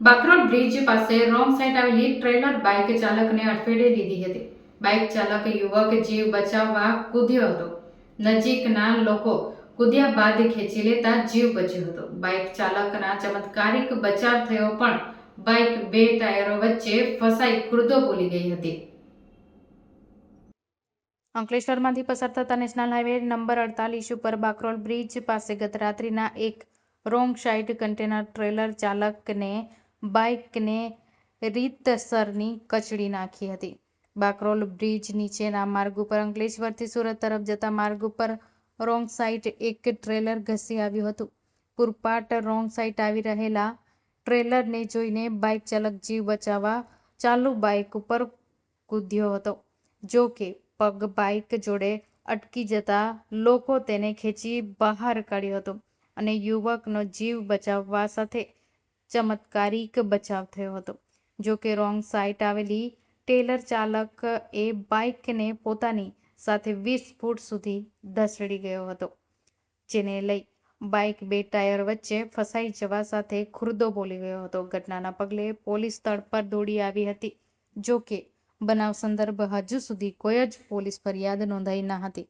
Bakrol bridge પાસે wrong side આવેલી trailer bike ચાલકને અડફેટે લીધી હતી. બાઇક ચાલક યુવક જીવ બચાવવા કૂદ્યો હતો. નજીકના લોકો કૂદ્યા બાદ ખેંચી લેતા જીવ બચ્યો હતો. બાઇક ચાલકના ચમત્કારિક બચાવ થયો પણ બાઇક બે ટાયરો વચ્ચે ફસાઈ ખુરદો બોલી ગઈ હતી. અંકલેશ્વરમાંથી પસાર થતા નેશનલ હાઈવે નંબર અડતાલીસ ઉપર બાકરોલ બ્રિજ પાસે ગત રાત્રિના એક રોંગ સાઈડ કન્ટેનર ટ્રેલર ચાલકને બાઇકને રીતસરની કચડી નાખી હતી. બાકરોલ બ્રિજ નીચેના માર્ગ ઉપર અંકલેશ્વરથી સુરત તરફ જતા માર્ગ ઉપર રોંગ સાઈડ એક ટ્રેલર ઘસી આવ્યું હતું. પૂરપાટ રોંગ સાઈડ આવી રહેલા ટ્રેલરને જોઈને બાઇક ચાલક જીવ બચાવવા ચાલુ બાઇક ઉપર કૂદ્યો હતો. જો કે પગ બાઇક જોડે અટકી જતા લોકો તેને ખેંચી બહાર કાઢ્યો હતો અને યુવકનો જીવ બચાવવા સાથે ચમત્કારિક બચાવ થયો હતો. જો કે રોંગ સાઇટ આવેલી ટેલર ચાલક એ બાઇકને પોતાની સાથે વીસ ફૂટ સુધી ધસડી ગયો હતો, જેને લઈ બાઇક બે ટાયર વચ્ચે ફસાઈ જવા સાથે ખુરદો બોલી ગયો હતો. ઘટનાના પગલે પોલીસ સ્થળ પર દોડી આવી હતી. જો કે બનાવ સંદર્ભ હજુ સુધી કોઈ જ પોલીસ ફરિયાદ નોંધાઈ ન હતી.